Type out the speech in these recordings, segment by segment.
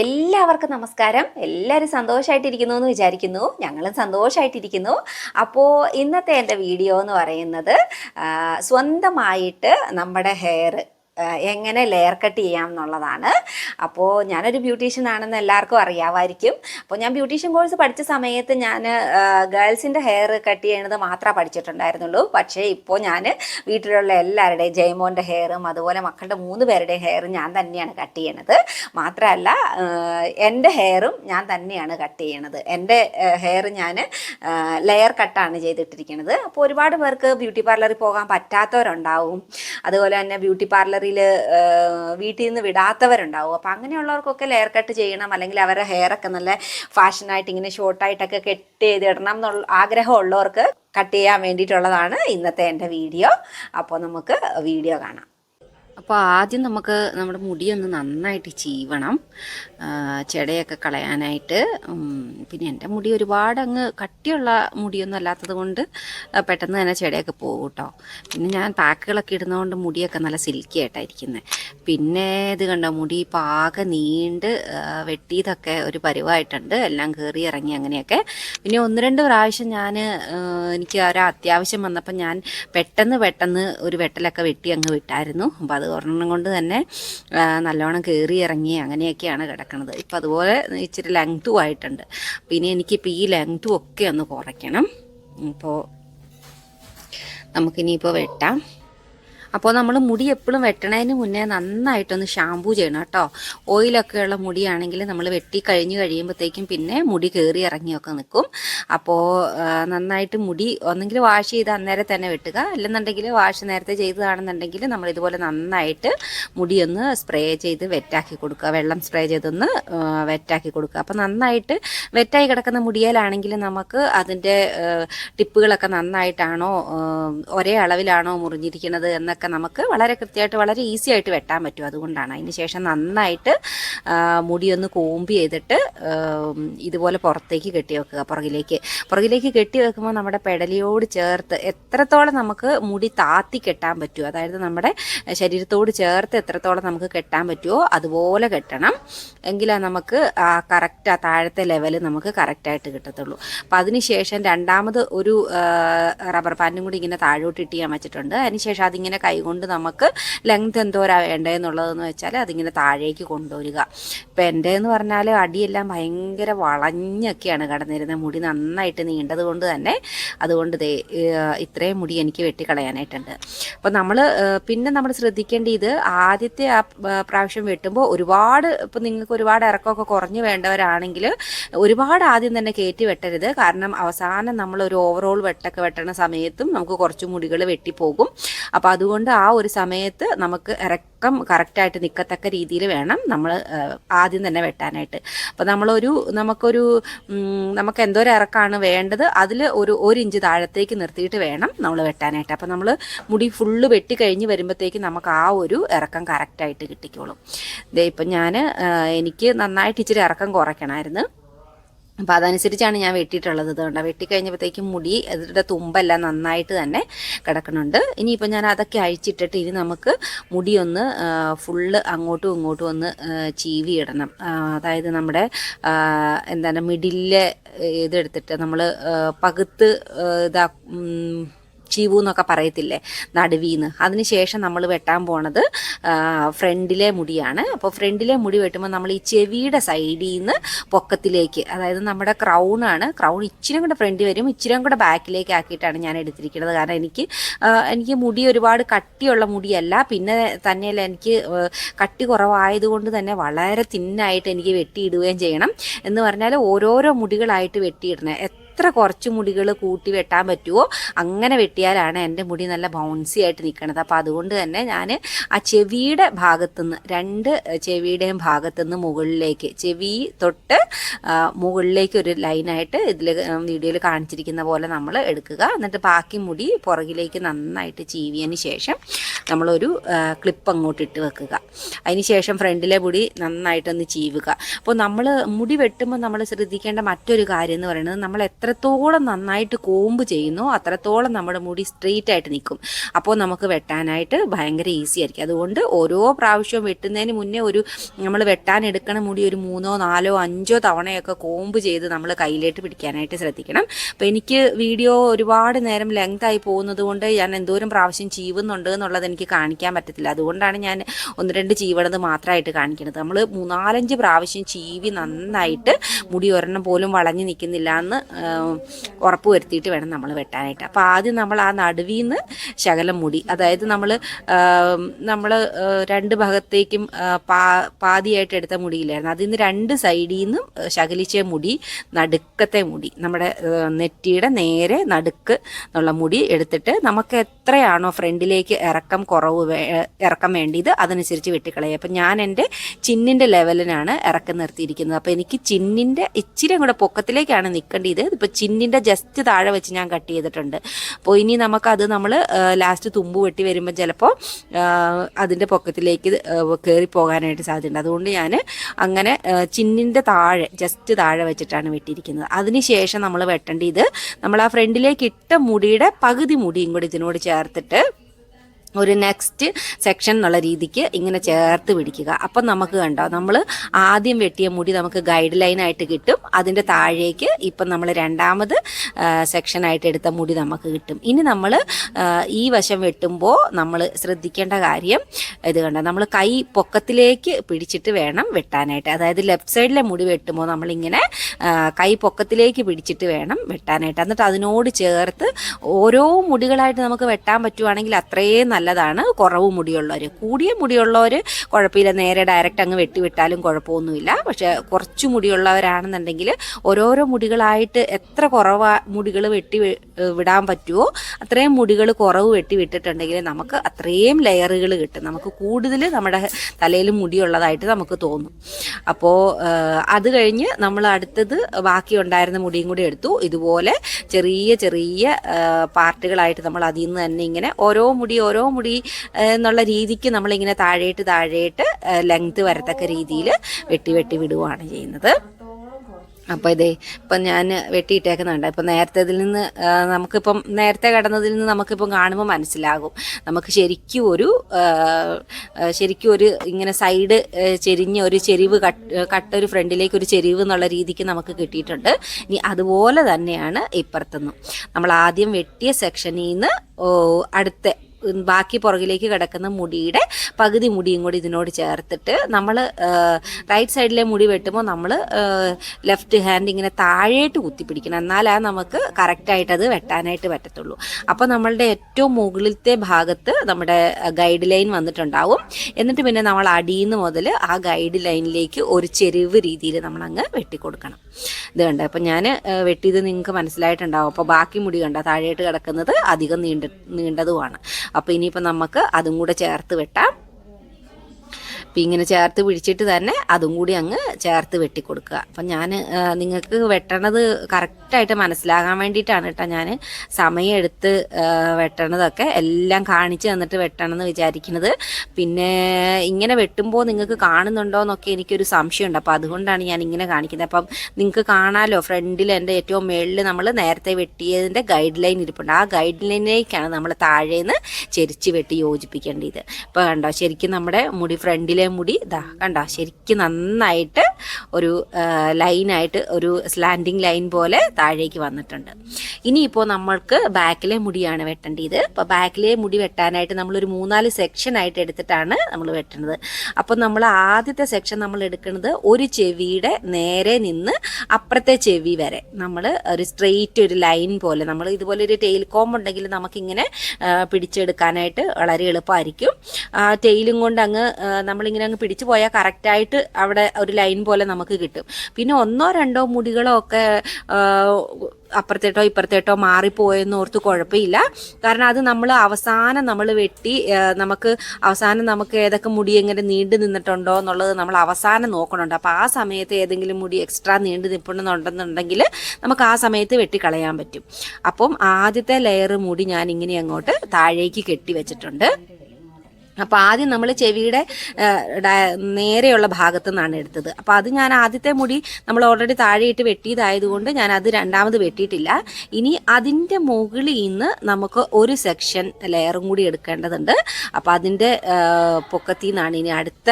എല്ലാവർക്കും നമസ്കാരം. എല്ലാവരും സന്തോഷമായിട്ടിരിക്കുന്നു എന്ന് വിചാരിക്കുന്നു. ഞങ്ങളും സന്തോഷമായിട്ടിരിക്കുന്നു അപ്പോൾ ഇന്നത്തെ എന്റെ വീഡിയോ എന്ന് പറയുന്നത് സ്വന്തമായിട്ട് നമ്മുടെ ഹെയർ എങ്ങനെ ലെയർ കട്ട് ചെയ്യാം എന്നുള്ളതാണ് അപ്പോൾ ഞാനൊരു ബ്യൂട്ടീഷ്യൻ ആണെന്ന് എല്ലാവർക്കും അറിയാമായിരിക്കും. അപ്പോൾ ഞാൻ ബ്യൂട്ടീഷ്യൻ കോഴ്സ് പഠിച്ച സമയത്ത് ഞാൻ ഗേൾസിന്റെ ഹെയർ കട്ട് ചെയ്യണത് മാത്രമേ പഠിച്ചിട്ടുണ്ടായിരുന്നുള്ളൂ. പക്ഷേ ഇപ്പോൾ ഞാൻ വീട്ടിലുള്ള എല്ലാവരുടെയും ജയമോന്റെ ഹെയറും അതുപോലെ മക്കളുടെ മൂന്ന് പേരുടെയും ഹെയറും ഞാൻ തന്നെയാണ് കട്ട് ചെയ്യണത്. മാത്രമല്ല എന്റെ ഹെയറും ഞാൻ തന്നെയാണ് കട്ട് ചെയ്യണത്. എന്റെ ഹെയർ ഞാൻ ലെയർ കട്ടാണ് ചെയ്തിട്ടിരിക്കുന്നത് അപ്പോൾ ഒരുപാട് പേർക്ക് ബ്യൂട്ടി പാർലറിൽ പോകാൻ പറ്റാത്തവരുണ്ടാവും. അതുപോലെ തന്നെ ബ്യൂട്ടി പാർലറിൽ വീട്ടിൽ നിന്ന് വിടാത്തവരുണ്ടാവും. അപ്പോൾ അങ്ങനെയുള്ളവർക്കൊക്കെ ലെയർ കട്ട് ചെയ്യണം. അല്ലെങ്കിൽ അവരുടെ ഹെയറൊക്കെ നല്ല ഫാഷനായിട്ട് ഇങ്ങനെ ഷോർട്ടായിട്ടൊക്കെ കെട്ട് ചെയ്തിടണം എന്നുള്ള ആഗ്രഹമുള്ളവർക്ക് കട്ട് ചെയ്യാൻ വേണ്ടിയിട്ടുള്ളതാണ് ഇന്നത്തെ എന്റെ വീഡിയോ അപ്പോൾ നമുക്ക് വീഡിയോ കാണാം. അപ്പോൾ ആദ്യം നമുക്ക് നമ്മുടെ മുടിയൊന്ന് നന്നായിട്ട് ചീവണം. ചെടയൊക്കെ കളയാനായിട്ട്. പിന്നെ എന്റെ മുടി ഒരുപാട് അങ്ങ് കട്ടിയുള്ള മുടിയൊന്നും അല്ലാത്തത് കൊണ്ട് പെട്ടെന്ന് തന്നെ ചെടയൊക്കെ പോകും കേട്ടോ പിന്നെ ഞാൻ പാക്കുകളൊക്കെ ഇടുന്നതുകൊണ്ട് മുടിയൊക്കെ നല്ല സിൽക്കി ആയിട്ടായിരിക്കുന്നത് പിന്നെ ഇത് കണ്ടോ മുടി പാക നീണ്ട് ആ, വെട്ടിയതൊക്കെ ഒരു പരുവായിട്ടുണ്ട്. എല്ലാം കയറി ഇറങ്ങി അങ്ങനെയൊക്കെ. പിന്നെ ഒന്ന് രണ്ട് പ്രാവശ്യം ഞാൻ എനിക്ക് ഒരു അത്യാവശ്യം വന്നപ്പോൾ ഞാൻ പെട്ടെന്ന് പെട്ടെന്ന് ഒരു വെട്ടലൊക്കെ വെട്ടി അങ്ങ് വിട്ടായിരുന്നു. അപ്പോൾ അത് ഒരെണ്ണം കൊണ്ട് തന്നെ നല്ലോണം കയറി ഇറങ്ങി അങ്ങനെയൊക്കെയാണ് കിടക്കുന്നത് ഇപ്പം അതുപോലെ ഇച്ചിരി ലെങ്ത്തും ആയിട്ടുണ്ട്. പിന്നെ എനിക്കിപ്പോൾ ഈ ലെങ്ത്തും ഒക്കെ ഒന്ന് കുറയ്ക്കണം. അപ്പോൾ നമുക്കിനിയിപ്പോൾ വെട്ടാം. അപ്പോൾ നമ്മൾ മുടി എപ്പോഴും വെട്ടണതിന് മുന്നേ നന്നായിട്ടൊന്ന് ഷാമ്പൂ ചെയ്യണം കേട്ടോ. ഓയിലൊക്കെയുള്ള മുടിയാണെങ്കിൽ നമ്മൾ വെട്ടി കഴിഞ്ഞ് കഴിയുമ്പോഴത്തേക്കും പിന്നെ മുടി കയറി ഇറങ്ങിയൊക്കെ നിൽക്കും അപ്പോൾ നന്നായിട്ട് മുടി ഒന്നെങ്കിൽ വാഷ് ചെയ്ത് അന്നേരം തന്നെ വെട്ടുക. അല്ലെന്നുണ്ടെങ്കിൽ വാഷ് നേരത്തെ ചെയ്തതാണെന്നുണ്ടെങ്കിൽ നമ്മൾ ഇതുപോലെ നന്നായിട്ട് മുടിയൊന്ന് സ്പ്രേ ചെയ്ത് വെറ്റാക്കി കൊടുക്കുക. വെള്ളം സ്പ്രേ ചെയ്തൊന്ന് വെറ്റാക്കി കൊടുക്കുക. അപ്പോൾ നന്നായിട്ട് വെറ്റായി കിടക്കുന്ന മുടിയാലാണെങ്കിൽ നമുക്ക് അതിന്റെ ടിപ്പുകളൊക്കെ നന്നായിട്ടാണോ ഒരേ അളവിലാണോ മുറിഞ്ഞിരിക്കുന്നത് എന്നൊക്കെ നമുക്ക് വളരെ കൃത്യമായിട്ട് വളരെ ഈസി ആയിട്ട് വെട്ടാൻ പറ്റും. അതുകൊണ്ടാണ്. അതിന് ശേഷം നന്നായിട്ട് മുടിയൊന്ന് കോമ്പ് ചെയ്തിട്ട് ഇതുപോലെ പുറത്തേക്ക് കെട്ടി വെക്കുക. പുറകിലേക്ക്. പുറകിലേക്ക് കെട്ടി വെക്കുമ്പോൾ നമ്മുടെ പെടലിയോട് ചേർത്ത് എത്രത്തോളം നമുക്ക് മുടി താത്തി കെട്ടാൻ പറ്റുമോ അതായത് നമ്മുടെ ശരീരത്തോട് ചേർത്ത് എത്രത്തോളം നമുക്ക് കെട്ടാൻ പറ്റുമോ അതുപോലെ കെട്ടണം. എങ്കിലാ നമുക്ക് ആ കറക്റ്റ് ആ താഴത്തെ ലെവൽ നമുക്ക് കറക്റ്റായിട്ട് കിട്ടത്തുള്ളൂ. അപ്പം അതിനുശേഷം രണ്ടാമത് ഒരു റബ്ബർ പാന്റും കൂടി ഇങ്ങനെ താഴോട്ട് ഇട്ട് ചെയ്യാൻ വെച്ചിട്ടുണ്ട് അതിനുശേഷം അതിങ്ങനെ കൈകൊണ്ട് നമുക്ക് ലെങ്ത് എന്തോരാ വേണ്ടതെന്നുള്ളതെന്ന് വെച്ചാൽ അതിങ്ങനെ താഴേക്ക് കൊണ്ടുവരിക. ഇപ്പം എന്റെ എന്ന് പറഞ്ഞാൽ അടിയെല്ലാം ഭയങ്കര വളഞ്ഞൊക്കെയാണ് കടന്നിരുന്നത്. മുടി നന്നായിട്ട് നീണ്ടത് കൊണ്ട് തന്നെ അതുകൊണ്ട് ദേ ഇത്രയും മുടി എനിക്ക് വെട്ടിക്കളയാനായിട്ടുണ്ട്. അപ്പോൾ നമ്മൾ പിന്നെ നമ്മൾ ശ്രദ്ധിക്കേണ്ട ഇത് ആദ്യത്തെ ആ, പ്രാവശ്യം വെട്ടുമ്പോൾ ഒരുപാട് ഇപ്പം നിങ്ങൾക്ക് ഒരുപാട് ഇറക്കമൊക്കെ കുറഞ്ഞു വേണ്ടവരാണെങ്കിൽ ഒരുപാട് ആദ്യം തന്നെ കയറ്റി വെട്ടരുത്. കാരണം അവസാനം നമ്മൾ ഒരു ഓവറോൾ വെട്ടൊക്കെ വെട്ടണ സമയത്തും നമുക്ക് കുറച്ച് മുടികൾ വെട്ടിപ്പോകും. അപ്പോൾ അതുകൊണ്ട് ആ ഒരു സമയത്ത് നമുക്ക് ഇറക്കം കറക്റ്റായിട്ട് നിൽക്കത്തക്ക രീതിയിൽ വേണം നമ്മൾ ആദ്യം തന്നെ വെട്ടാനായിട്ട്. അപ്പോൾ നമ്മളൊരു നമുക്കൊരു നമുക്ക് എന്തോരം ഇറക്കമാണ് വേണ്ടത് അതിൽ ഒരു ഒരു ഇഞ്ച് താഴത്തേക്ക് നിർത്തിയിട്ട് വേണം നമ്മൾ വെട്ടാനായിട്ട്. അപ്പോൾ നമ്മൾ മുടി ഫുള്ള് വെട്ടി കഴിഞ്ഞ് വരുമ്പോഴത്തേക്ക് നമുക്ക് ആ ഒരു ഇറക്കം കറക്റ്റായിട്ട് കിട്ടിക്കോളും. ഇതേ ഇപ്പം ഞാൻ എനിക്ക് നന്നായിട്ട് ഇച്ചിരി ഇറക്കം കുറയ്ക്കണമായിരുന്നു. അപ്പോൾ അതനുസരിച്ചാണ് ഞാൻ വെട്ടിയിട്ടുള്ളത്. ഇതുകൊണ്ട് വെട്ടി കഴിഞ്ഞപ്പോഴത്തേക്കും മുടി അതിന്റെ തുമ്പെല്ലാം നന്നായിട്ട് തന്നെ കിടക്കുന്നുണ്ട്. ഇനിയിപ്പോൾ ഞാൻ അതൊക്കെ അഴിച്ചിട്ടിട്ട് ഇനി നമുക്ക് മുടിയൊന്ന് ഫുള്ള് അങ്ങോട്ടും ഇങ്ങോട്ടും ഒന്ന് ചീവി ഇടണം അതായത് നമ്മുടെ എന്താണ് മിഡിലെ ഇതെടുത്തിട്ട് നമ്മൾ പകുത്ത് ഇതാ ചീവു എന്നൊക്കെ പറയത്തില്ലേ? നടുവീന്ന്. അതിനുശേഷം നമ്മൾ വെട്ടാൻ പോണത് ഫ്രണ്ടിലെ മുടിയാണ്. അപ്പോൾ ഫ്രണ്ടിലെ മുടി വെട്ടുമ്പോൾ നമ്മൾ ഈ ചെവിയുടെ സൈഡിൽ നിന്ന് പൊക്കത്തിലേക്ക് അതായത് നമ്മുടെ ക്രൗൺ ആണ്. ക്രൗൺ ഇച്ചിരി കൂടെ ഫ്രണ്ടിൽ വരും ഇച്ചിരി കൂടെ ബാക്കിലേക്ക് ആക്കിയിട്ടാണ് ഞാൻ എടുത്തിരിക്കുന്നത്. കാരണം എനിക്ക് എനിക്ക് മുടി ഒരുപാട് കട്ടിയുള്ള മുടിയല്ല. പിന്നെ തന്നെയല്ല എനിക്ക് കട്ടി കുറവായതുകൊണ്ട് തന്നെ വളരെ തിന്നായിട്ട് എനിക്ക് വെട്ടിയിടുകയും ചെയ്യണം. എന്ന് പറഞ്ഞാൽ ഓരോരോ മുടികളായിട്ട് വെട്ടിയിടണേ എത്ര കുറച്ച് മുടികൾ കൂട്ടി വെട്ടാൻ പറ്റുമോ അങ്ങനെ വെട്ടിയാലാണ് എന്റെ മുടി നല്ല ബൗൺസി ആയിട്ട് നിൽക്കുന്നത് അപ്പോൾ അതുകൊണ്ട് തന്നെ ഞാൻ ആ ചെവിയുടെ ഭാഗത്തുനിന്ന് രണ്ട് ചെവിയുടെയും ഭാഗത്തുനിന്ന് മുകളിലേക്ക് ചെവി തൊട്ട് മുകളിലേക്ക് ഒരു ലൈനായിട്ട് ഇതിൽ വീഡിയോയിൽ കാണിച്ചിരിക്കുന്ന പോലെ നമ്മൾ എടുക്കുക. എന്നിട്ട് ബാക്കി മുടി പുറകിലേക്ക് നന്നായിട്ട് ചീവിയതിന് ശേഷം നമ്മളൊരു ക്ലിപ്പ് അങ്ങോട്ട് ഇട്ട് വെക്കുക. അതിന് ശേഷം ഫ്രണ്ടിലെ മുടി നന്നായിട്ടൊന്ന് ചീവുക. അപ്പോൾ നമ്മൾ മുടി വെട്ടുമ്പോൾ നമ്മൾ ശ്രദ്ധിക്കേണ്ട മറ്റൊരു കാര്യം എന്ന് പറയുന്നത് നമ്മൾ എത്ര എത്രത്തോളം നന്നായിട്ട് കോമ്പ് ചെയ്യുന്നോ. അത്രത്തോളം നമ്മുടെ മുടി സ്ട്രെയിറ്റ് ആയിട്ട് നിൽക്കും. അപ്പോൾ നമുക്ക് വെട്ടാനായിട്ട് ഭയങ്കര ഈസി ആയിരിക്കും. അതുകൊണ്ട് ഓരോ പ്രാവശ്യവും വെട്ടുന്നതിന് മുന്നേ ഒരു നമ്മൾ വെട്ടാൻ എടുക്കണ മുടി ഒരു മൂന്നോ നാലോ അഞ്ചോ തവണയൊക്കെ കോമ്പ് ചെയ്ത് നമ്മൾ കയ്യിലേട്ട് പിടിക്കാനായിട്ട് ശ്രദ്ധിക്കണം. അപ്പോൾ എനിക്ക് വീഡിയോ ഒരുപാട് നേരം ലെങ്ത് ആയി പോകുന്നത് കൊണ്ട് ഞാൻ എന്തോരം പ്രാവശ്യം ചീവുന്നുണ്ട് എന്നുള്ളത് എനിക്ക് കാണിക്കാൻ പറ്റത്തില്ല. അതുകൊണ്ടാണ് ഞാൻ ഒന്ന് രണ്ട് ചീവണത് മാത്രമായിട്ട് കാണിക്കുന്നത്. നമ്മൾ മൂന്നാലഞ്ച് പ്രാവശ്യം ചീവി നന്നായിട്ട് മുടി ഒരെണ്ണം പോലും വളഞ്ഞു നിൽക്കുന്നില്ല എന്ന് ഉറപ്പ് വരുത്തിയിട്ട് വേണം നമ്മൾ വെട്ടാനായിട്ട്. അപ്പോൾ ആദ്യം നമ്മൾ ആ നടുവിൽ നിന്ന് ശകലം മുടി. അതായത് നമ്മൾ നമ്മൾ രണ്ട് ഭാഗത്തേക്കും പാ പാതിയായിട്ട് എടുത്ത മുടിയില്ലായിരുന്നു. അതിൽ നിന്ന് രണ്ട് സൈഡിൽ നിന്നും ശകലിച്ച മുടി നടുക്കത്തെ മുടി നമ്മുടെ നെറ്റിയുടെ നേരെ നടുക്ക് എന്നുള്ള മുടി എടുത്തിട്ട് നമുക്ക് എത്രയാണോ ഫ്രണ്ടിലേക്ക് ഇറക്കം കുറവ് ഇറക്കം വേണ്ടിയത് അതനുസരിച്ച് വെട്ടിക്കളയുക. അപ്പം ഞാൻ എന്റെ ചിന്നിന്റെ ലെവലിനാണ് ഇറക്കം നിർത്തിയിരിക്കുന്നത്. അപ്പോൾ എനിക്ക് ചിന്നിന്റെ ഇച്ചിരി കൂടെ പൊക്കത്തിലേക്കാണ് നിൽക്കേണ്ടത് ഇപ്പോൾ ചിന്നിന്റെ ജസ്റ്റ് താഴെ വെച്ച് ഞാൻ കട്ട് ചെയ്തിട്ടുണ്ട്. അപ്പോൾ ഇനി നമുക്കത് നമ്മൾ ലാസ്റ്റ് തുമ്പ് വെട്ടി വരുമ്പോൾ ചിലപ്പോൾ അതിന്റെ പൊക്കത്തിലേക്ക് കയറി പോകാനായിട്ട് സാധ്യതയുണ്ട്. അതുകൊണ്ട് ഞാൻ അങ്ങനെ ചിന്നിന്റെ താഴെ ജസ്റ്റ് താഴെ വെച്ചിട്ടാണ് വെട്ടിയിരിക്കുന്നത്. അതിനുശേഷം നമ്മൾ വെട്ടേണ്ടത് നമ്മൾ ആ ഫ്രണ്ടിലേക്ക് ഇട്ട മുടിയുടെ പകുതി മുടിയും കൂടി ഇതിനോട് ചേർത്തിട്ട് ഒരു നെക്സ്റ്റ് സെക്ഷൻ എന്നുള്ള രീതിക്ക് ഇങ്ങനെ ചേർത്ത് പിടിക്കുക. അപ്പം നമുക്ക് കണ്ടോ നമ്മൾ ആദ്യം വെട്ടിയ മുടി നമുക്ക് ഗൈഡ് ലൈനായിട്ട് കിട്ടും. അതിന്റെ താഴേക്ക് ഇപ്പം നമ്മൾ രണ്ടാമത് സെക്ഷനായിട്ട് എടുത്ത മുടി നമുക്ക് കിട്ടും. ഇനി നമ്മൾ ഈ വശം വെട്ടുമ്പോൾ നമ്മൾ ശ്രദ്ധിക്കേണ്ട കാര്യം ഇത് കണ്ടോ നമ്മൾ കൈ പൊക്കത്തിലേക്ക് പിടിച്ചിട്ട് വേണം വെട്ടാനായിട്ട്. അതായത് ലെഫ്റ്റ് സൈഡിലെ മുടി വെട്ടുമ്പോൾ നമ്മളിങ്ങനെ കൈ പൊക്കത്തിലേക്ക് പിടിച്ചിട്ട് വേണം വെട്ടാനായിട്ട്. എന്നിട്ട് അതിനോട് ചേർത്ത് ഓരോ മുടികളായിട്ട് നമുക്ക് വെട്ടാൻ പറ്റുവാണെങ്കിൽ അത്രയും നല്ലതാണ്. കുറവ് മുടിയുള്ളവർ കൂടിയ മുടിയുള്ളവർ കുഴപ്പമില്ല. നേരെ ഡയറക്റ്റ് അങ്ങ് വെട്ടിവിട്ടാലും കുഴപ്പമൊന്നുമില്ല. പക്ഷേ കുറച്ച് മുടിയുള്ളവരാണെന്നുണ്ടെങ്കിൽ ഓരോരോ മുടികളായിട്ട് എത്ര കുറവ് മുടികൾ വെട്ടി വിടാൻ പറ്റുമോ അത്രയും മുടികൾ കുറവ് വെട്ടി വിട്ടിട്ടുണ്ടെങ്കിൽ നമുക്ക് അത്രയും ലെയറുകൾ കിട്ടും. നമുക്ക് കൂടുതൽ നമ്മുടെ തലയിൽ മുടിയുള്ളതായിട്ട് നമുക്ക് തോന്നും. അപ്പോൾ അത് കഴിഞ്ഞ് നമ്മൾ അടുത്തത് ബാക്കി ഉണ്ടായിരുന്ന മുടിയും കൂടി എടുത്തു. ഇതുപോലെ ചെറിയ ചെറിയ പാർട്ടുകളായിട്ട് നമ്മൾ അതിൽ നിന്ന് തന്നെ ഇങ്ങനെ ഓരോ മുടി ഓരോ മുടി എന്നുള്ള രീതിക്ക് നമ്മളിങ്ങനെ താഴേട്ട് താഴേട്ട് ലെങ്ത് വരത്തക്ക രീതിയിൽ വെട്ടി വെട്ടി വിടുകയാണ് ചെയ്യുന്നത്. അപ്പോൾ ഇതേ ഇപ്പം ഞാൻ വെട്ടിയിട്ടേക്കുന്നുണ്ട്. ഇപ്പം നേരത്തെ ഇതിൽ നിന്ന് നമുക്കിപ്പം നേരത്തെ കടന്നതിൽ നിന്ന് നമുക്കിപ്പം കാണുമ്പോൾ മനസ്സിലാകും. നമുക്ക് ശരിക്കും ഒരു ശരിക്കും ഒരു ഇങ്ങനെ സൈഡ് ചെരിഞ്ഞ ഒരു ചെരിവ് കട്ട് ഒരു ഫ്രണ്ടിലേക്ക് ഒരു ചെരിവ് എന്നുള്ള രീതിക്ക് നമുക്ക് കിട്ടിയിട്ടുണ്ട്. ഇനി അതുപോലെ തന്നെയാണ് ഇപ്പുറത്തുനിന്നും. നമ്മൾ ആദ്യം വെട്ടിയ സെക്ഷനിൽ നിന്ന് അടുത്ത ബാക്കി പുറകിലേക്ക് കിടക്കുന്ന മുടിയുടെ പകുതി മുടിയും കൂടി ഇതിനോട് ചേർത്തിട്ട് നമ്മൾ റൈറ്റ് സൈഡിലെ മുടി വെട്ടുമ്പോൾ നമ്മൾ ലെഫ്റ്റ് ഹാൻഡ് ഇങ്ങനെ താഴേട്ട് കുത്തിപ്പിടിക്കണം. എന്നാലേ നമുക്ക് കറക്റ്റായിട്ട് അത് വെട്ടാനായിട്ട് പറ്റത്തുള്ളൂ. അപ്പോൾ നമ്മളുടെ ഏറ്റവും മുകളിലത്തെ ഭാഗത്ത് നമ്മുടെ ഗൈഡ് ലൈൻ വന്നിട്ടുണ്ടാവും. എന്നിട്ട് പിന്നെ നമ്മൾ അടിയിൽ നിന്ന് മുതൽ ആ ഗൈഡ് ലൈനിലേക്ക് ഒരു ചെരുവ് രീതിയിൽ നമ്മൾ അങ്ങ് വെട്ടിക്കൊടുക്കണം. ഇത് കണ്ട? അപ്പം ഞാൻ വെട്ടിയത് നിങ്ങൾക്ക് മനസ്സിലായിട്ടുണ്ടാവും. അപ്പോൾ ബാക്കി മുടി കണ്ട? താഴേട്ട് കിടക്കുന്നത് അധികം നീണ്ട നീണ്ടതുമാണ്. അപ്പോൾ ഇനിയിപ്പോൾ നമുക്ക് അതും കൂടെ ചേർത്ത് വെട്ടാം. അപ്പം ഇങ്ങനെ ചേർത്ത് പിടിച്ചിട്ട് തന്നെ അതും കൂടി അങ്ങ് ചേർത്ത് വെട്ടി കൊടുക്കുക അപ്പം ഞാൻ നിങ്ങൾക്ക് വെട്ടണത് കറക്റ്റായിട്ട് മനസ്സിലാകാൻ വേണ്ടിയിട്ടാണ് കേട്ടോ ഞാൻ സമയമെടുത്ത് വെട്ടണതൊക്കെ എല്ലാം കാണിച്ച് തന്നിട്ട് വെട്ടണമെന്ന് വിചാരിക്കുന്നത്. പിന്നെ ഇങ്ങനെ വെട്ടുമ്പോൾ നിങ്ങൾക്ക് കാണുന്നുണ്ടോ എന്നൊക്കെ എനിക്കൊരു സംശയമുണ്ട്. അപ്പോൾ അതുകൊണ്ടാണ് ഞാൻ ഇങ്ങനെ കാണിക്കുന്നത്. അപ്പം നിങ്ങൾക്ക് കാണാമല്ലോ ഫ്രണ്ടിൽ എന്റെ ഏറ്റവും മുകളിൽ നമ്മൾ നേരത്തെ വെട്ടിയതിന്റെ ഗൈഡ് ലൈൻ ഇരിപ്പുണ്ട്. ആ ഗൈഡ് ലൈനിലേക്കാണ് നമ്മൾ താഴേന്ന് ചെരിച്ച് വെട്ടി യോജിപ്പിക്കേണ്ടത്. ഇപ്പോൾ കണ്ടോ ശരിക്കും നമ്മുടെ മുടി ഫ്രണ്ടിലെ മുടി ഇതാ കണ്ട ശരിക്കും നന്നായിട്ട് ഒരു ലൈനായിട്ട് ഒരു സ്ലാൻഡിങ് ലൈൻ പോലെ താഴേക്ക് വന്നിട്ടുണ്ട്. ഇനിയിപ്പോൾ നമ്മൾക്ക് ബാക്കിലെ മുടിയാണ് വെട്ടേണ്ടത്. അപ്പോൾ ബാക്കിലെ മുടി വെട്ടാനായിട്ട് നമ്മളൊരു മൂന്നാൽ സെക്ഷൻ ആയിട്ട് എടുത്തിട്ടാണ് നമ്മൾ വെട്ടുന്നത് അപ്പോൾ നമ്മൾ ആദ്യത്തെ സെക്ഷൻ നമ്മൾ എടുക്കുന്നത് ഒരു ചെവിയുടെ നേരെ നിന്ന് അപ്പുറത്തെ ചെവി വരെ. നമ്മൾ ഒരു സ്ട്രെയിറ്റ് ഒരു ലൈൻ പോലെ. നമ്മൾ ഇതുപോലെ ഒരു ടെയിൽ കോംബ് ഉണ്ടെങ്കിൽ നമുക്കിങ്ങനെ പിടിച്ചെടുക്കാനായിട്ട് വളരെ എളുപ്പമായിരിക്കും. ആ ടെയിലും കൊണ്ട് അങ്ങ് ആ, നമ്മളിങ്ങനെ അങ്ങ് പിടിച്ചു പോയാൽ കറക്റ്റായിട്ട് അവിടെ ഒരു ലൈൻ പോലെ നമുക്ക് കിട്ടും. പിന്നെ ഒന്നോ രണ്ടോ മുടികളോ ഒക്കെ അപ്പുറത്തേട്ടോ ഇപ്പുറത്തേട്ടോ മാറിപ്പോയെന്ന് ഓർത്ത് കുഴപ്പമില്ല. കാരണം അത് നമ്മൾ അവസാനം നമ്മൾ വെട്ടി നമുക്ക് അവസാനം നമുക്ക് ഏതൊക്കെ മുടി എങ്ങനെ നീണ്ടു നിന്നിട്ടുണ്ടോ എന്നുള്ളത് നമ്മൾ അവസാനം നോക്കണുണ്ട്. അപ്പോൾ ആ സമയത്ത് ഏതെങ്കിലും മുടി എക്സ്ട്രാ നീണ്ടു നിൽപ്പുണ്ടെന്നുണ്ടെങ്കിൽ നമുക്ക് ആ സമയത്ത് വെട്ടിക്കളയാൻ പറ്റും. അപ്പം ആദ്യത്തെ ലെയർ മുടി ഞാൻ ഇങ്ങനെ അങ്ങോട്ട് താഴേക്ക് കെട്ടി വെച്ചിട്ടുണ്ട്. അപ്പോൾ ആദ്യം നമ്മൾ ചെവിയുടെ നേരെയുള്ള ഭാഗത്തു നിന്നാണ് എടുത്തത്. അപ്പോൾ അത് ഞാൻ ആദ്യത്തെ മുടി നമ്മൾ ഓൾറെഡി താഴെയിട്ട് വെട്ടിയതായതുകൊണ്ട് ഞാൻ അത് രണ്ടാമത് വെട്ടിയിട്ടില്ല. ഇനി അതിന്റെ മുകളിൽ നിന്ന് നമുക്ക് ഒരു സെക്ഷൻ ലെയറും കൂടി എടുക്കേണ്ടതുണ്ട്. അപ്പോൾ അതിന്റെ പൊക്കത്തിൽ നിന്നാണ് ഇനി അടുത്ത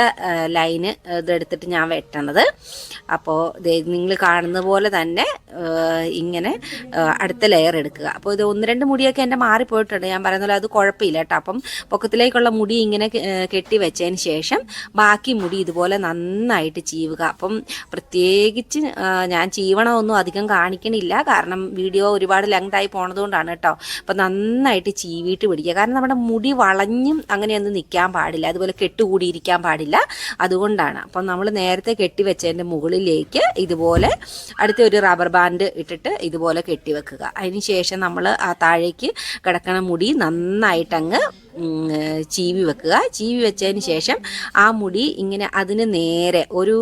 ലൈന് ഇതെടുത്തിട്ട് ഞാൻ വെട്ടണത്. അപ്പോൾ നിങ്ങൾ കാണുന്ന പോലെ തന്നെ ഇങ്ങനെ അടുത്ത ലെയർ എടുക്കുക. അപ്പോൾ ഇത് ഒന്ന് രണ്ട് മുടിയൊക്കെ എന്റെ മാറിപ്പോയിട്ടുണ്ട്. ഞാൻ പറയുന്ന പോലെ അത് കുഴപ്പമില്ല കേട്ടോ. അപ്പം പൊക്കത്തിലേക്കുള്ള മുടി ഇങ്ങനെ കെട്ടി വെച്ചതിന് ശേഷം ബാക്കി മുടി ഇതുപോലെ നന്നായിട്ട് ചീവുക. അപ്പം പ്രത്യേകിച്ച് ഞാൻ ചീവണമൊന്നും അധികം കാണിക്കണില്ല. കാരണം വീഡിയോ ഒരുപാട് ലെങ്ത് ആയി പോണതുകൊണ്ടാണ് കേട്ടോ. അപ്പം നന്നായിട്ട് ചീവിയിട്ട് പിടിക്കുക. കാരണം നമ്മുടെ മുടി വളഞ്ഞും അങ്ങനെയൊന്നും നിൽക്കാൻ പാടില്ല. അതുപോലെ കെട്ടുകൂടിയിരിക്കാൻ പാടില്ല. അതുകൊണ്ടാണ്. അപ്പം നമ്മൾ നേരത്തെ കെട്ടി വെച്ചതിന്റെ മുകളിലേക്ക് ഇതുപോലെ അടുത്ത ഒരു റബ്ബർ ബാൻഡ് ഇട്ടിട്ട് ഇതുപോലെ കെട്ടിവെക്കുക അതിന് ശേഷം നമ്മൾ ആ താഴേക്ക് കിടക്കണ മുടി നന്നായിട്ടങ്ങ് ചീവി വെക്കുക. ചീവി വെച്ചതിന് ശേഷം ആ മുടി ഇങ്ങനെ അതിന് നേരെ ഒരു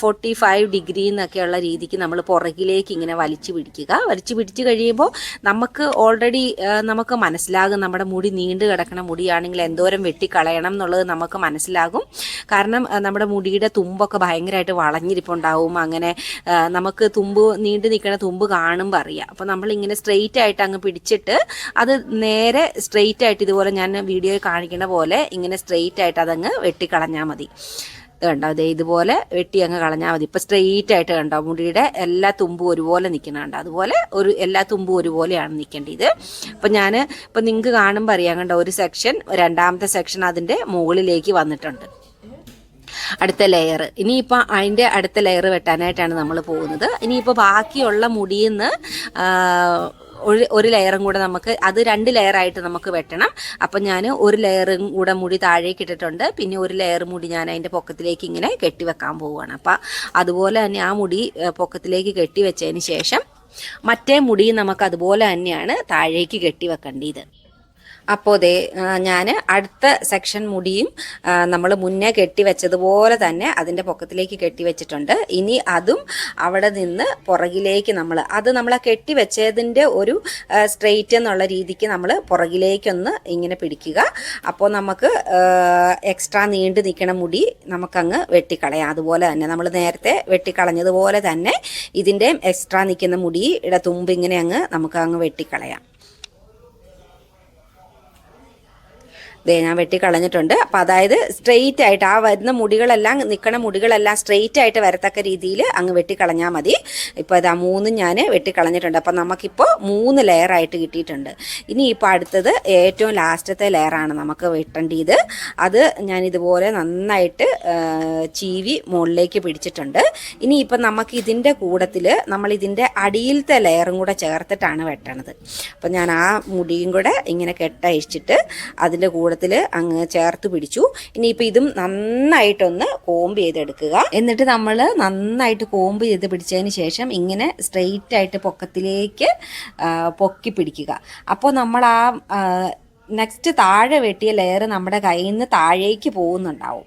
ഫോർട്ടി ഫൈവ് ഡിഗ്രി എന്നൊക്കെയുള്ള രീതിക്ക് നമ്മൾ പുറകിലേക്ക് ഇങ്ങനെ വലിച്ചു പിടിക്കുക. വലിച്ചു പിടിച്ച് കഴിയുമ്പോൾ നമുക്ക് ഓൾറെഡി നമുക്ക് മനസ്സിലാകും നമ്മുടെ മുടി നീണ്ടു കിടക്കണ മുടിയാണെങ്കിൽ എന്തോരം വെട്ടിക്കളയണം എന്നുള്ളത് നമുക്ക് മനസ്സിലാകും. കാരണം നമ്മുടെ മുടിയുടെ തുമ്പൊക്കെ ഭയങ്കരമായിട്ട് വളഞ്ഞിരിപ്പുണ്ടാവും. അങ്ങനെ നമുക്ക് തുമ്പ് നീണ്ടു നിൽക്കുന്ന തുമ്പ് കാണുമ്പോൾ അറിയാം. അപ്പോൾ നമ്മളിങ്ങനെ സ്ട്രെയിറ്റ് ആയിട്ട് അങ്ങ് പിടിച്ചിട്ട് അത് നേരെ സ്ട്രെയിറ്റ് ആയിട്ട് ഇതുപോലെ ഞാൻ വീഡിയോയിൽ കാണിക്കുന്ന പോലെ ഇങ്ങനെ സ്ട്രെയിറ്റ് ആയിട്ട് അതങ്ങ് വെട്ടിക്കളഞ്ഞാൽ മതി. കണ്ടോ? അതെ ഇതുപോലെ വെട്ടി അങ്ങ് കളഞ്ഞാൽ മതി. ഇപ്പം സ്ട്രെയിറ്റ് ആയിട്ട് കണ്ടോ? മുടിയുടെ എല്ലാ തുമ്പും ഒരുപോലെ നിൽക്കുന്നുണ്ട് അതുപോലെ ഒരു എല്ലാ തുമ്പും ഒരുപോലെയാണ് നിൽക്കേണ്ടത് അപ്പം ഞാൻ ഇപ്പം നിങ്ങൾക്ക് കാണുമ്പോൾ അറിയാം കണ്ടോ? ഒരു സെക്ഷൻ രണ്ടാമത്തെ സെക്ഷൻ അതിന്റെ മുകളിലേക്ക് വന്നിട്ടുണ്ട്. അടുത്ത ലെയർ ഇനിയിപ്പോൾ അതിന്റെ അടുത്ത ലെയർ വെട്ടാനായിട്ടാണ് നമ്മൾ പോകുന്നത്. ഇനിയിപ്പോൾ ബാക്കിയുള്ള മുടിയിൽ നിന്ന് ഒരു ഒരു ലെയറും കൂടെ നമുക്ക് അത് രണ്ട് ലെയറായിട്ട് നമുക്ക് വെട്ടണം. അപ്പം ഞാൻ ഒരു ലെയറും കൂടെ മുടി താഴേക്ക് ഇട്ടിട്ടുണ്ട്. പിന്നെ ഒരു ലെയർ മുടി ഞാൻ അതിന്റെ പൊക്കത്തിലേക്ക് ഇങ്ങനെ കെട്ടി വെക്കാൻ പോവുകയാണ്. അപ്പം അതുപോലെ തന്നെ ആ മുടി പൊക്കത്തിലേക്ക് കെട്ടി കെട്ടിവെച്ചതിന് ശേഷം മറ്റേ മുടി നമുക്ക് അതുപോലെ തന്നെയാണ് താഴേക്ക് കെട്ടി കെട്ടിവെക്കേണ്ടത് അപ്പോൾ ദേ ഞാൻ അടുത്ത സെക്ഷൻ മുടിയും നമ്മൾ മുന്നേ കെട്ടിവെച്ചതുപോലെ തന്നെ അതിന്റെ പൊക്കത്തിലേക്ക് കെട്ടിവെച്ചിട്ടുണ്ട് ഇനി അതും അവിടെ നിന്ന് പുറകിലേക്ക് നമ്മൾ അത് നമ്മൾ ആ കെട്ടിവെച്ചതിന്റെ ഒരു സ്ട്രെയിറ്റ് എന്നുള്ള രീതിക്ക് നമ്മൾ പുറകിലേക്കൊന്ന് ഇങ്ങനെ പിടിക്കുക. അപ്പോൾ നമുക്ക് എക്സ്ട്രാ നീണ്ടു നിൽക്കണ മുടി നമുക്കങ്ങ് വെട്ടിക്കളയാം. അതുപോലെ തന്നെ നമ്മൾ നേരത്തെ വെട്ടിക്കളഞ്ഞതുപോലെ തന്നെ ഇതിന്റെയും എക്സ്ട്രാ നിൽക്കുന്ന മുടിയുടെ തുമ്പ് ഇങ്ങനെ അങ്ങ് നമുക്ക് അങ്ങ് വെട്ടിക്കളയാം. ദേ ഞാൻ വെട്ടി കളഞ്ഞിട്ടുണ്ട്. അപ്പം അതായത് സ്ട്രെയിറ്റ് ആയിട്ട് ആ വരുന്ന മുടികളെല്ലാം നിൽക്കണ മുടികളെല്ലാം സ്ട്രെയിറ്റ് ആയിട്ട് വരത്തക്ക രീതിയിൽ അങ്ങ് വെട്ടിക്കളഞ്ഞാൽ മതി. ഇപ്പോൾ ഇതാ മൂന്നും ഞാൻ വെട്ടിക്കളഞ്ഞിട്ടുണ്ട് അപ്പം നമുക്കിപ്പോൾ മൂന്ന് ലെയർ ആയിട്ട് കിട്ടിയിട്ടുണ്ട്. ഇനി ഇപ്പോൾ അടുത്തത് ഏറ്റവും ലാസ്റ്റത്തെ ആണ് നമുക്ക് വെട്ടേണ്ടത്. അത് ഞാൻ ഇതുപോലെ നന്നായിട്ട് ചീവി മുകളിലേക്ക് പിടിച്ചിട്ടുണ്ട്. ഇനി ഇപ്പം നമുക്ക് ഇതിന്റെ കൂടത്തിൽ നമ്മൾ ഇതിന്റെ അടിയിലത്തെ ലെയറും കൂടെ ചേർത്തിട്ടാണ് വെട്ടണത്. അപ്പം ഞാൻ ആ മുടിയും കൂടെ ഇങ്ങനെ കെട്ടഴിച്ചിട്ട് അതിന്റെ കൂടത്തിൽ അങ്ങ് ചേർത്ത് പിടിച്ചു. ഇനിയിപ്പോൾ ഇതും നന്നായിട്ടൊന്ന് കോമ്പ് ചെയ്തെടുക്കുക. എന്നിട്ട് നമ്മൾ നന്നായിട്ട് കോമ്പ് ചെയ്ത് പിടിച്ചതിന് ശേഷം ഇങ്ങനെ സ്ട്രെയിറ്റ് ആയിട്ട് പൊക്കത്തിലേക്ക് പൊക്കി പിടിക്കുക. അപ്പോൾ നമ്മൾ ആ, നെക്സ്റ്റ് താഴെ വെട്ടിയ ലെയർ നമ്മുടെ കയ്യിൽ നിന്ന് താഴേക്ക് പോകുന്നുണ്ടാവും.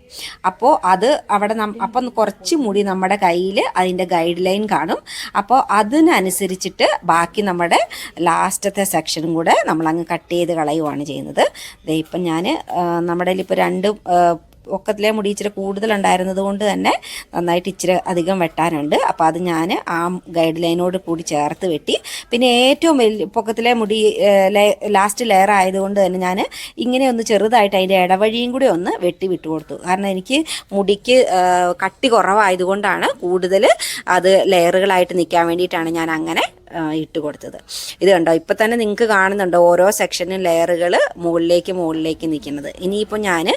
അപ്പോൾ അത് അവിടെ അപ്പം കുറച്ച് മുടി നമ്മുടെ കയ്യിൽ അതിന്റെ ഗൈഡ് ലൈൻ കാണും. അപ്പോൾ അതിനനുസരിച്ചിട്ട് ബാക്കി നമ്മുടെ ലാസ്റ്റത്തെ സെക്ഷനും കൂടെ നമ്മളങ്ങ് കട്ട് ചെയ്ത് കളയുവാണ് ചെയ്യുന്നത്. ഇപ്പം ഞാൻ നമ്മുടെ ഇപ്പോൾ രണ്ട് പൊക്കത്തിലെ മുടി ഇച്ചിരി കൂടുതലുണ്ടായിരുന്നത് കൊണ്ട് തന്നെ നന്നായിട്ട് ഇച്ചിരി അധികം വെട്ടാനുണ്ട്. അപ്പോൾ അത് ഞാൻ ആ ഗൈഡ് ലൈനോട് കൂടി ചേർത്ത് വെട്ടി. പിന്നെ ഏറ്റവും വലിയ പൊക്കത്തിലെ മുടി ലാസ്റ്റ് ലെയർ ആയതുകൊണ്ട് തന്നെ ഞാൻ ഇങ്ങനെ ഒന്ന് ചെറുതായിട്ട് അതിന്റെ ഇടവഴിയും കൂടി ഒന്ന് വെട്ടി വിട്ടു കൊടുത്തു. കാരണം എനിക്ക് മുടിക്ക് കട്ടി കുറവായതുകൊണ്ടാണ് കൂടുതൽ അത് ലെയറുകളായിട്ട് നിൽക്കാൻ വേണ്ടിയിട്ടാണ് ഞാൻ അങ്ങനെ ഇട്ട് കൊടുത്തത്. ഇത് കണ്ടോ? ഇപ്പം തന്നെ നിങ്ങൾക്ക് കാണുന്നുണ്ടോ ഓരോ സെക്ഷനും ലെയറുകൾ മുകളിലേക്ക് മുകളിലേക്ക് നിൽക്കുന്നത്. ഇനിയിപ്പോൾ ഞാൻ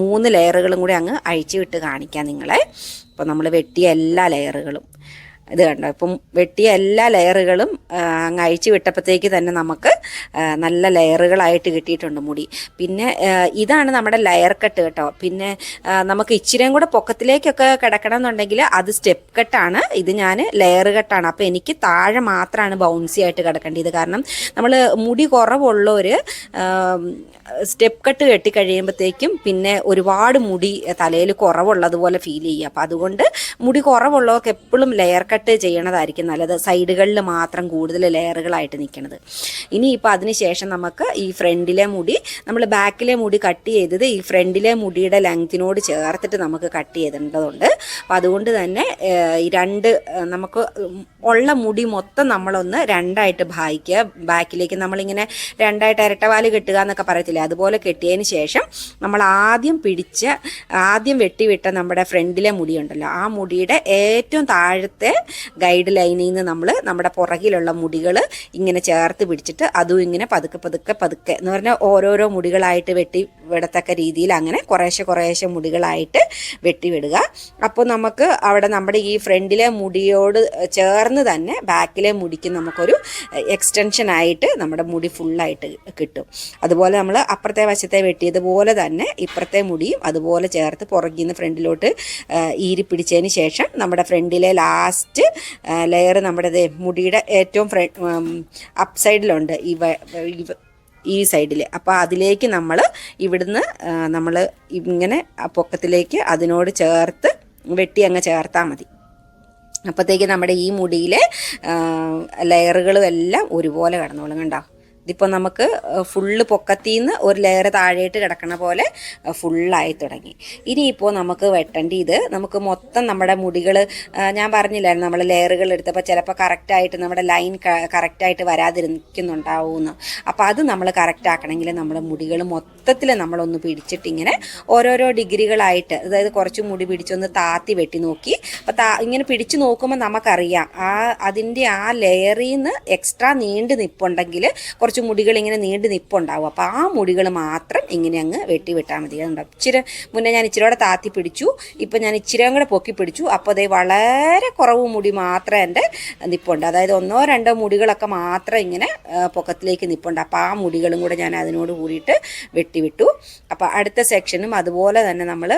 മൂന്ന് ലെയറുകളും കൂടി അങ്ങ് അഴിച്ചു വിട്ട് കാണിക്കാം നിങ്ങളെ. അപ്പോൾ നമ്മൾ വെട്ടിയ എല്ലാ ലെയറുകളും ഇത് കണ്ടോ? ഇപ്പം വെട്ടിയ എല്ലാ ലെയറുകളും അങ്ങ് അഴിച്ചു വിട്ടപ്പോഴത്തേക്ക് തന്നെ നമുക്ക് നല്ല ലെയറുകളായിട്ട് കിട്ടിയിട്ടുണ്ട് മുടി. പിന്നെ ഇതാണ് നമ്മുടെ ലെയർ കട്ട് കേട്ടോ. പിന്നെ നമുക്ക് ഇച്ചിരിയും കൂടെ പൊക്കത്തിലേക്കൊക്കെ കിടക്കണം എന്നുണ്ടെങ്കിൽ അത് സ്റ്റെപ്പ് കട്ടാണ്. ഇത് ഞാൻ ലെയർ കട്ടാണ്. അപ്പോൾ എനിക്ക് താഴെ മാത്രമാണ് ബൗൺസി ആയിട്ട് കിടക്കേണ്ടത്. കാരണം നമ്മൾ മുടി കുറവുള്ളവർ സ്റ്റെപ്പ് കട്ട് കെട്ടി കഴിയുമ്പോഴത്തേക്കും പിന്നെ ഒരുപാട് മുടി തലയിൽ കുറവുള്ളതുപോലെ ഫീൽ ചെയ്യുക അപ്പോൾ അതുകൊണ്ട് മുടി കുറവുള്ളവർക്ക് എപ്പോഴും ലെയർ കട്ട് ചെയ്യണതായിരിക്കും നല്ലത്. സൈഡുകളിൽ മാത്രം കൂടുതൽ ലെയറുകളായിട്ട് നിൽക്കണത് ഇനിയിപ്പോൾ അതിന് ശേഷം നമുക്ക് ഈ ഫ്രണ്ടിലെ മുടി നമ്മൾ ബാക്കിലെ മുടി കട്ട് ചെയ്തത് ഈ ഫ്രണ്ടിലെ മുടിയുടെ ലെങ്തിനോട് ചേർത്തിട്ട് നമുക്ക് കട്ട് ചെയ്തേണ്ടതുണ്ട് അപ്പോൾ അതുകൊണ്ട് തന്നെ രണ്ട് നമുക്ക് ഉള്ള മുടി മൊത്തം നമ്മളൊന്ന് രണ്ടായിട്ട് ഭാഗിക്കുക. ബാക്കിലേക്ക് നമ്മളിങ്ങനെ രണ്ടായിട്ട് ഇരട്ടവാൽ കെട്ടുക എന്നൊക്കെ പറയത്തില്ലേ? അതുപോലെ കെട്ടിയതിന് ശേഷം നമ്മൾ ആദ്യം പിടിച്ച ആദ്യം വെട്ടിവിട്ട നമ്മുടെ ഫ്രണ്ടിലെ മുടിയുണ്ടല്ലോ ആ മുടിയുടെ ഏറ്റവും താഴത്തെ ഗൈഡ് ലൈനിൽ നിന്ന് നമ്മൾ നമ്മുടെ പുറകിലുള്ള മുടികൾ ഇങ്ങനെ ചേർത്ത് പിടിച്ചിട്ട് അതും ഇങ്ങനെ പതുക്കെ പതുക്കെ പതുക്കെ എന്ന് പറഞ്ഞാൽ ഓരോരോ മുടികളായിട്ട് വെട്ടി വിടത്തക്ക രീതിയിൽ അങ്ങനെ കുറേശ്ശെ കുറേശ്ശെ മുടികളായിട്ട് വെട്ടിവിടുക അപ്പോൾ നമുക്ക് അവിടെ നമ്മുടെ ഈ ഫ്രണ്ടിലെ മുടിയോട് ചേർന്ന് തന്നെ ബാക്കിലെ മുടിക്ക് നമുക്കൊരു എക്സ്റ്റൻഷൻ ആയിട്ട് നമ്മുടെ മുടി ഫുള്ളായിട്ട് കിട്ടും. അതുപോലെ നമ്മൾ അപ്പുറത്തെ വശത്തെ വെട്ടിയതുപോലെ തന്നെ ഇപ്പുറത്തെ മുടിയും അതുപോലെ ചേർത്ത് പുറകിൽ നിന്ന് ഫ്രണ്ടിലോട്ട് ഈരി പിടിച്ചതിന് ശേഷം നമ്മുടെ ഫ്രണ്ടിലെ ലാസ്റ്റ് ലെയർ നമ്മുടെ മുടിയുടെ ഏറ്റവും ഫ്ര അപ്പ് സൈഡിലുണ്ട് ഈ ഈ സൈഡിൽ അപ്പോൾ അതിലേക്ക് നമ്മൾ ഇവിടുന്ന് നമ്മൾ ഇങ്ങനെ ആ പൊക്കത്തിലേക്ക് അതിനോട് ചേർത്ത് വെട്ടി അങ്ങ് ചേർത്താൽ മതി. അപ്പോഴത്തേക്ക് നമ്മുടെ ഈ മുടിയിലെ ലെയറുകളും എല്ലാം ഒരുപോലെ കടന്നോളും കണ്ടോ? ഇതിപ്പോൾ നമുക്ക് ഫുള്ള് പൊക്കത്തിന്ന് ഒരു ലെയർ താഴേട്ട് കിടക്കണ പോലെ ഫുള്ളായി തുടങ്ങി. ഇനിയിപ്പോൾ നമുക്ക് വെട്ടേണ്ടി ഇത് നമുക്ക് മൊത്തം നമ്മുടെ മുടികൾ ഞാൻ പറഞ്ഞില്ലായിരുന്നു നമ്മൾ ലെയറുകൾ എടുത്തപ്പോൾ ചിലപ്പോൾ കറക്റ്റായിട്ട് നമ്മുടെ ലൈൻ കറക്റ്റായിട്ട് വരാതിരിക്കുന്നുണ്ടാവുമെന്ന് അപ്പോൾ അത് നമ്മൾ കറക്റ്റ് ആക്കണമെങ്കിൽ നമ്മുടെ മുടികൾ മൊത്തത്തിൽ നമ്മളൊന്ന് പിടിച്ചിട്ട് ഇങ്ങനെ ഓരോരോ ഡിഗ്രികളായിട്ട് അതായത് കുറച്ച് മുടി പിടിച്ചൊന്ന് താത്തി വെട്ടി നോക്കി. അപ്പോൾ താ ഇങ്ങനെ പിടിച്ചു നോക്കുമ്പോൾ നമുക്കറിയാം ആ അതിന്റെ ആ ലെയറിൽ നിന്ന് എക്സ്ട്രാ നീണ്ടു നിപ്പുണ്ടെങ്കിൽ കുറച്ച് മുടികൾ ഇങ്ങനെ നീണ്ടു നിപ്പുണ്ടാവും. അപ്പോൾ ആ മുടികൾ മാത്രം ഇങ്ങനെ അങ്ങ് വെട്ടി വിട്ടാൽ മതി. അതുണ്ടാവും ഇച്ചിരി മുന്നേ ഞാൻ ഇച്ചിരിയോടെ താത്തി പിടിച്ചു. ഇപ്പം ഞാൻ ഇച്ചിരി കൂടെ പൊക്കി പിടിച്ചു. അപ്പോൾ അതേ വളരെ കുറവ് മുടി മാത്രം എന്റെ നിപ്പുണ്ട്. അതായത് ഒന്നോ രണ്ടോ മുടികളൊക്കെ മാത്രം ഇങ്ങനെ പൊക്കത്തിലേക്ക് നിപ്പുണ്ട്. അപ്പോൾ ആ മുടികളും കൂടെ ഞാൻ അതിനോട് കൂടിയിട്ട് വെട്ടിവിട്ടു അപ്പോൾ അടുത്ത സെക്ഷനും അതുപോലെ തന്നെ നമ്മൾ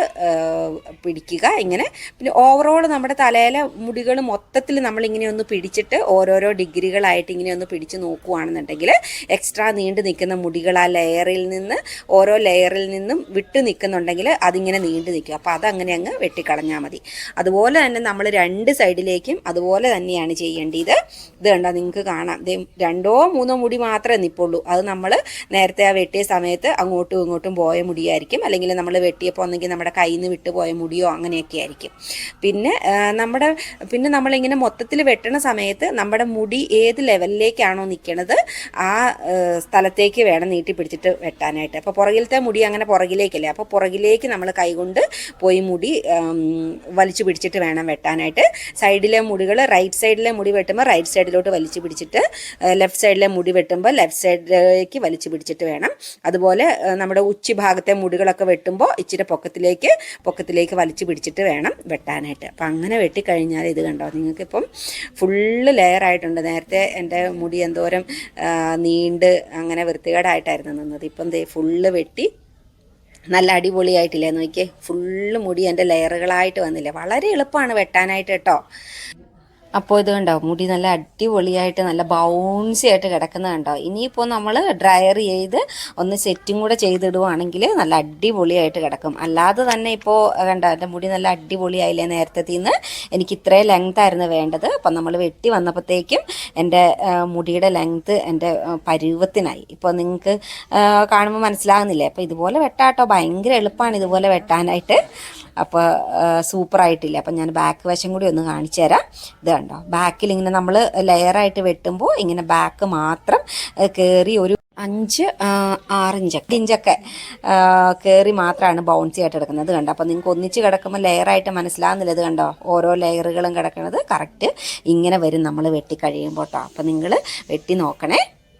പിടിക്കുക. ഇങ്ങനെ പിന്നെ ഓവറോൾ നമ്മുടെ തലയിലെ മുടികൾ മൊത്തത്തിൽ നമ്മളിങ്ങനെ ഒന്ന് പിടിച്ചിട്ട് ഓരോരോ ഡിഗ്രികളായിട്ട് ഇങ്ങനെ ഒന്ന് പിടിച്ച് നോക്കുകയാണെന്നുണ്ടെങ്കിൽ എക്സ്ട്രാ നീണ്ടു നിൽക്കുന്ന മുടികൾ ആ ലെയറിൽ നിന്ന് ഓരോ ലെയറിൽ നിന്നും വിട്ടു നിൽക്കുന്നുണ്ടെങ്കിൽ അതിങ്ങനെ നീണ്ടു നിൽക്കും. അപ്പോൾ അതങ്ങനെ അങ്ങ് വെട്ടിക്കളഞ്ഞാൽ മതി. അതുപോലെ തന്നെ നമ്മൾ രണ്ട് സൈഡിലേക്കും അതുപോലെ തന്നെയാണ് ചെയ്യേണ്ടത്. ഇത് കണ്ടോ നിങ്ങൾക്ക് കാണാം. രണ്ടോ മൂന്നോ മുടി മാത്രമേ നിൽപ്പുള്ളൂ. അത് നമ്മൾ നേരത്തെ ആ വെട്ടിയ സമയത്ത് അങ്ങോട്ടും ഇങ്ങോട്ടും പോയ മുടിയായിരിക്കും. അല്ലെങ്കിൽ നമ്മൾ വെട്ടിയപ്പോൾ ഒന്നെങ്കിൽ നമ്മുടെ കയ്യിൽ നിന്ന് വിട്ടുപോയ മുടിയോ അങ്ങനെയൊക്കെ ആയിരിക്കും. പിന്നെ നമ്മുടെ പിന്നെ നമ്മളിങ്ങനെ മൊത്തത്തിൽ വെട്ടണ സമയത്ത് നമ്മുടെ മുടി ഏത് ലെവലിലേക്കാണോ നിൽക്കണത് ആ, സ്ഥലത്തേക്ക് വേണം നീട്ടി പിടിച്ചിട്ട് വെട്ടാനായിട്ട്. അപ്പോൾ പുറകിലത്തെ മുടി അങ്ങനെ പുറകിലേക്കല്ലേ? അപ്പോൾ പുറകിലേക്ക് നമ്മൾ കൈകൊണ്ട് പോയി മുടി വലിച്ചു പിടിച്ചിട്ട് വേണം വെട്ടാനായിട്ട്. സൈഡിലെ മുടികൾ റൈറ്റ് സൈഡിലെ മുടി വെട്ടുമ്പോൾ റൈറ്റ് സൈഡിലോട്ട് വലിച്ചു പിടിച്ചിട്ട് ലെഫ്റ്റ് സൈഡിലെ മുടി വെട്ടുമ്പോൾ ലെഫ്റ്റ് സൈഡിലേക്ക് വലിച്ചു പിടിച്ചിട്ട് വേണം. അതുപോലെ നമ്മുടെ ഉച്ചി ഭാഗത്തെ മുടികളൊക്കെ വെട്ടുമ്പോൾ ഇച്ചിരി പൊക്കത്തിലേക്ക് പൊക്കത്തിലേക്ക് വലിച്ചു പിടിച്ചിട്ട് വേണം വെട്ടാനായിട്ട്. അപ്പം അങ്ങനെ വെട്ടിക്കഴിഞ്ഞാൽ ഇത് കണ്ടോ? നിങ്ങൾക്കിപ്പം ഫുള്ള് ലെയർ ആയിട്ടുണ്ട്. നേരത്തെ എന്റെ മുടി എന്തോരം ആ, നീണ്ട് അങ്ങനെ വൃത്തികേടായിട്ടായിരുന്നു നിന്നത്. ഇപ്പം ദേ ഫുള്ള് വെട്ടി. നല്ല അടിപൊളിയായിട്ടില്ലേ? നോക്കിയേ ഫുള്ള് മുടി എന്റെ ലെയറുകളായിട്ട് വന്നില്ലേ? വളരെ എളുപ്പമാണ് വെട്ടാനായിട്ട് കേട്ടോ. അപ്പോൾ ഇത് കണ്ടോ? മുടി നല്ല അടിപൊളിയായിട്ട് നല്ല ബൗൺസി ആയിട്ട് കിടക്കുന്നത് കണ്ടോ? ഇനിയിപ്പോൾ നമ്മൾ ഡ്രയർ ചെയ്ത് ഒന്ന് സെറ്റും കൂടെ ചെയ്തിടുവാണെങ്കിൽ നല്ല അടിപൊളിയായിട്ട് കിടക്കും. അല്ലാതെ തന്നെ ഇപ്പോൾ കണ്ടോ? എന്റെ മുടി നല്ല അടിപൊളിയായില്ലേ നേരത്തെ നിന്ന് എനിക്ക് ഇത്രയും ലെങ്ത് ആയിരുന്നു വേണ്ടത്. അപ്പം നമ്മൾ വെട്ടി വന്നപ്പോഴത്തേക്കും എന്റെ മുടിയുടെ ലെങ്ത് എന്റെ പരുവത്തിനായി. ഇപ്പോൾ നിങ്ങൾക്ക് കാണുമ്പോൾ മനസ്സിലാകുന്നില്ലേ? അപ്പോൾ ഇതുപോലെ വെട്ടാട്ടോ. ഭയങ്കര എളുപ്പമാണ് ഇതുപോലെ വെട്ടാനായിട്ട്. അപ്പോൾ സൂപ്പർ ആയിട്ടില്ല അപ്പം ഞാൻ ബാക്ക് വശം കൂടി ഒന്ന് കാണിച്ചു തരാം. ഇത് കണ്ടോ? ബാക്കിൽ ഇങ്ങനെ നമ്മൾ ലെയറായിട്ട് വെട്ടുമ്പോൾ ഇങ്ങനെ ബാക്ക് മാത്രം കയറി ഒരു അഞ്ച് ആറിഞ്ചൊക്കെ ആറ് ഇഞ്ചൊക്കെ ഇഞ്ചൊക്കെ കയറി മാത്രമാണ് ബൗൺസി ആയിട്ട് കിടക്കുന്നത്. കണ്ടോ? അപ്പോൾ നിങ്ങൾക്ക് ഒന്നിച്ച് കിടക്കുമ്പോൾ ലെയറായിട്ട് മനസ്സിലാകുന്നില്ല ഇത് കണ്ടോ? ഓരോ ലെയറുകളും കിടക്കുന്നത് കറക്റ്റ് ഇങ്ങനെ വരും നമ്മൾ വെട്ടി കഴിയുമ്പോൾ കേട്ടോ അപ്പോൾ നിങ്ങൾ വെട്ടി നോക്കണേ.